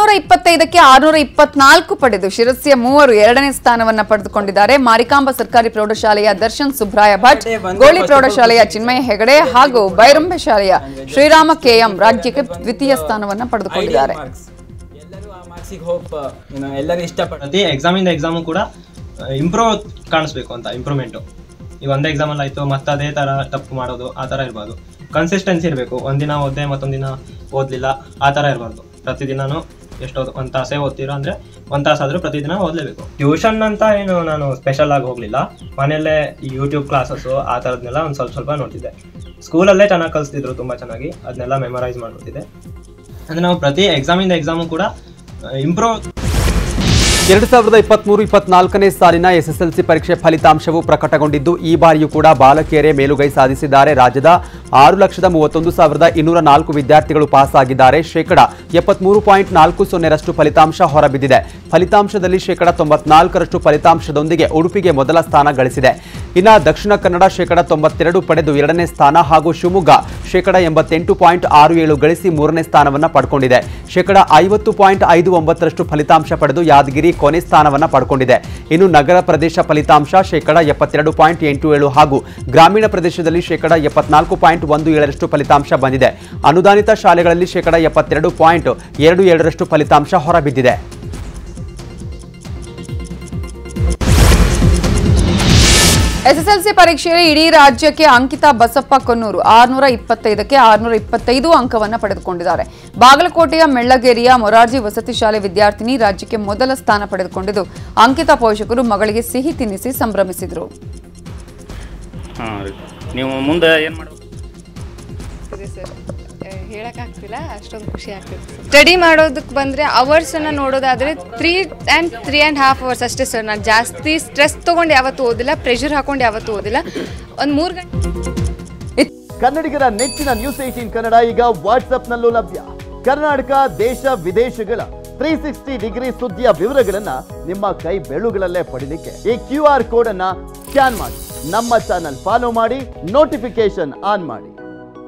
ಆರ್ನೂರ ಇಪ್ಪತ್ತೈದಕ್ಕೆ ಆರ್ನೂರ ಇಪ್ಪತ್ನಾಲ್ಕು ಪಡೆದು ಶಿರಸಿಯ ಮೂವರು ಎರಡನೇ ಸ್ಥಾನವನ್ನ ಪಡೆದುಕೊಂಡಿದ್ದಾರೆ. ಮಾರಿಕಾಂಬ ಸರ್ಕಾರಿ ಪ್ರೌಢಶಾಲೆಯ ದರ್ಶನ್ ಸುಬ್ರಾಯ ಭಟ್ ಗೋಳಿ ಪ್ರೌಢಶಾಲೆಯ ಚಿನ್ಮಯ ಹೆಗಡೆ ಹಾಗೂ ಬೈರಂಬೆ ಶಾಲೆಯ ಶ್ರೀರಾಮ ಕೆಎಂ ರಾಜ್ಯಕ್ಕೆ ದ್ವಿತೀಯ ಸ್ಥಾನವನ್ನ ಪಡೆದುಕೊಂಡಿದ್ದಾರೆ. ಎಲ್ಲರೂ ಎಕ್ಸಾಮ್ ಕೂಡ ಇಂಪ್ರೂವ್ ಕಾಣಿಸ್ಬೇಕು ಅಂತ ಇಂಪ್ರೂವ್ಮೆಂಟ್ ಈ ಒಂದೇ ಎಕ್ಸಾಮ್ ಅಲ್ಲಿ ಆಯ್ತು ಮತ್ತೆ ಅದೇ ತರ ತಪ್ಪು ಮಾಡೋದು ಆ ತರ ಇರ್ಬಾರ್ದು. ಕನ್ಸಿಸ್ಟೆನ್ಸಿ ಇರಬೇಕು. ಒಂದಿನ ಓದ್ದೆ ಮತ್ತೊಂದಿನ ಓದ್ಲಿಲ್ಲ ಓದಲಿಲ್ಲ ಆ ತರ ಇರಬಾರ್ದು. ಪ್ರತಿದಿನನೂ ಎಷ್ಟು ಒಂದು ತಾಸೇ ಓದ್ತೀರೋ ಅಂದರೆ ಒಂದು ತಾಸಾದರೂ ಪ್ರತಿದಿನ ಓದಲೇಬೇಕು. ಟ್ಯೂಷನ್ ಅಂತ ಏನು ನಾನು ಸ್ಪೆಷಲ್ ಆಗಿ ಹೋಗಲಿಲ್ಲ. ಮನೆಯಲ್ಲೇ ಯೂಟ್ಯೂಬ್ ಕ್ಲಾಸಸ್ಸು ಆ ಥರದ್ನೆಲ್ಲ ಒಂದು ಸ್ವಲ್ಪ ಸ್ವಲ್ಪ ನೋಡ್ತಿದ್ದೆ. ಸ್ಕೂಲಲ್ಲೇ ಚೆನ್ನಾಗಿ ಕಲಿಸ್ತಿದ್ರು ತುಂಬ ಚೆನ್ನಾಗಿ. ಅದನ್ನೆಲ್ಲ ಮೆಮರೈಸ್ ಮಾಡ್ಬಿಟ್ಟಿದ್ದೆ. ಅಂದರೆ ನಾವು ಪ್ರತಿ ಎಕ್ಸಾಮಿಂದ ಎಕ್ಸಾಮು ಕೂಡ ಇಂಪ್ರೂವ್ ಎರಡು ಸಾವಿರದ ಇಪ್ಪತ್ಮೂರು, ಇಪ್ಪತ್ನಾಲ್ಕನೇ ಸಾಲಿನ ಎಸ್ಎಸ್ಎಲ್ಸಿ ಪರೀಕ್ಷೆ ಫಲಿತಾಂಶವು ಪ್ರಕಟಗೊಂಡಿದ್ದು, ಈ ಬಾರಿಯೂ ಕೂಡ ಬಾಲಕಿಯರೇ ಮೇಲುಗೈ ಸಾಧಿಸಿದ್ದಾರೆ. ರಾಜ್ಯದ ಆರು ಲಕ್ಷದ ಮೂವತ್ತೊಂದು ಸಾವಿರದ ಇನ್ನೂರ ನಾಲ್ಕು ವಿದ್ಯಾರ್ಥಿಗಳು ಪಾಸ್ ಆಗಿದ್ದಾರೆ ಶೇಕಡ ಎಪ್ಪತ್ಮೂರು ಪಾಯಿಂಟ್ ನಾಲ್ಕು ಸೊನ್ನೆರಷ್ಟು ಫಲಿತಾಂಶ ಹೊರಬಿದ್ದಿದೆ. ಫಲಿತಾಂಶದಲ್ಲಿ ಶೇಕಡ ತೊಂಬತ್ನಾಲ್ಕರಷ್ಟು ಫಲಿತಾಂಶದೊಂದಿಗೆ ಉಡುಪಿಗೆ ಮೊದಲ ಸ್ಥಾನ ಗಳಿಸಿದೆ. ಇನ್ನು ದಕ್ಷಿಣ ಕನ್ನಡ ಶೇಕಡ ತೊಂಬತ್ತೆರಡು ಪಡೆದು ಎರಡನೇ ಸ್ಥಾನ ಹಾಗೂ ಶಿವಮೊಗ್ಗ ಶೇಕಡ ಎಂಬತ್ತೆಂಟು ಪಾಯಿಂಟ್ ಆರು ಏಳು ಗಳಿಸಿ ಮೂರನೇ ಸ್ಥಾನವನ್ನು ಪಡ್ಕೊಂಡಿದೆ. ಶೇಕಡ ಐವತ್ತು ಪಾಯಿಂಟ್ ಐದು ಒಂಬತ್ತರಷ್ಟು ಫಲಿತಾಂಶ ಪಡೆದು ಯಾದಗಿರಿ ಕೊನೆ ಸ್ಥಾನವನ್ನು ಪಡ್ಕೊಂಡಿದೆ. ಇನ್ನು ನಗರ ಪ್ರದೇಶ ಫಲಿತಾಂಶ ಶೇಕಡ ಎಪ್ಪತ್ತೆರಡು ಪಾಯಿಂಟ್ ಎಂಟು ಏಳು ಹಾಗೂ ಗ್ರಾಮೀಣ ಪ್ರದೇಶದಲ್ಲಿ ಶೇಕಡ ಎಪ್ಪತ್ನಾಲ್ಕು ಪಾಯಿಂಟ್ ಒಂದು ಏಳರಷ್ಟು ಫಲಿತಾಂಶ ಬಂದಿದೆ. ಅನುದಾನಿತ ಶಾಲೆಗಳಲ್ಲಿ ಶೇಕಡ ಎಪ್ಪತ್ತೆರಡು ಪಾಯಿಂಟ್ ಎರಡು ಏಳರಷ್ಟು ಫಲಿತಾಂಶ ಹೊರಬಿದ್ದಿದೆ. ಎಸ್ಎಸ್ಎಲ್ಸಿ ಪರೀಕ್ಷೆಯಲ್ಲಿ ಇಡೀ ರಾಜ್ಯಕ್ಕೆ ಅಂಕಿತಾ ಬಸಪ್ಪ ಕೊನ್ನೂರು ಆರ್ನೂರ ಇಪ್ಪತ್ತೈದಕ್ಕೆ ಆರ್ನೂರ ಇಪ್ಪತ್ತೈದು ಅಂಕವನ್ನು ಪಡೆದುಕೊಂಡಿದ್ದಾರೆ. ಬಾಗಲಕೋಟೆಯ ಮೆಳ್ಳಗೇರಿಯ ಮೊರಾರ್ಜಿ ವಸತಿ ಶಾಲೆ ವಿದ್ಯಾರ್ಥಿನಿ ರಾಜ್ಯಕ್ಕೆ ಮೊದಲ ಸ್ಥಾನ ಪಡೆದುಕೊಂಡಿದ್ದು ಅಂಕಿತಾ ಪೋಷಕರು ಮಗಳಿಗೆ ಸಿಹಿ ತಿನ್ನಿಸಿ ಸಂಭ್ರಮಿಸಿದರು. ನೀವು ಮುಂದೆ ಹೇಳೋಕ್ಕಾಗ್ತಿಲ್ಲ, ಅಷ್ಟೊಂದು ಖುಷಿ ಸ್ಟಡಿ ಮಾಡೋದಕ್ಕೆ ಬಂದರೆ ಅವರ್ಸನ್ನು ನೋಡೋದಾದರೆ three and three and half hours ಅಷ್ಟೇ ಸರ್ ನಾನು ಜಾಸ್ತಿ ಸ್ಟ್ರೆಸ್ ತೊಗೊಂಡು ಯಾವತ್ತೂ ಓದಿಲ್ಲ ಪ್ರೆಷರ್ ಹಾಕೊಂಡು ಯಾವತ್ತೂ ಓದಿಲ್ಲ. ಒಂದು ಮೂರು ಗಂಟೆ ಕನ್ನಡಿಗರ ನೆಚ್ಚಿನ ನ್ಯೂಸ್ ಏಟೀನ್ ಕನ್ನಡ ಈಗ ವಾಟ್ಸಪ್ನಲ್ಲೂ ಲಭ್ಯ. ಕರ್ನಾಟಕ, ದೇಶ, ವಿದೇಶಗಳ ತ್ರೀ ಸಿಕ್ಸ್ಟಿ ಡಿಗ್ರಿ ಸುದ್ದಿಯ ವಿವರಗಳನ್ನ ನಿಮ್ಮ ಕೈ ಬೆಳುಗಳಲ್ಲೇ ಪಡೀಲಿಕ್ಕೆ ಈ ಕ್ಯೂ ಆರ್ ಕೋಡನ್ನು ಸ್ಕ್ಯಾನ್ ಮಾಡಿ. ನಮ್ಮ ಚಾನಲ್ ಫಾಲೋ ಮಾಡಿ ನೋಟಿಫಿಕೇಶನ್ ಆನ್ ಮಾಡಿ.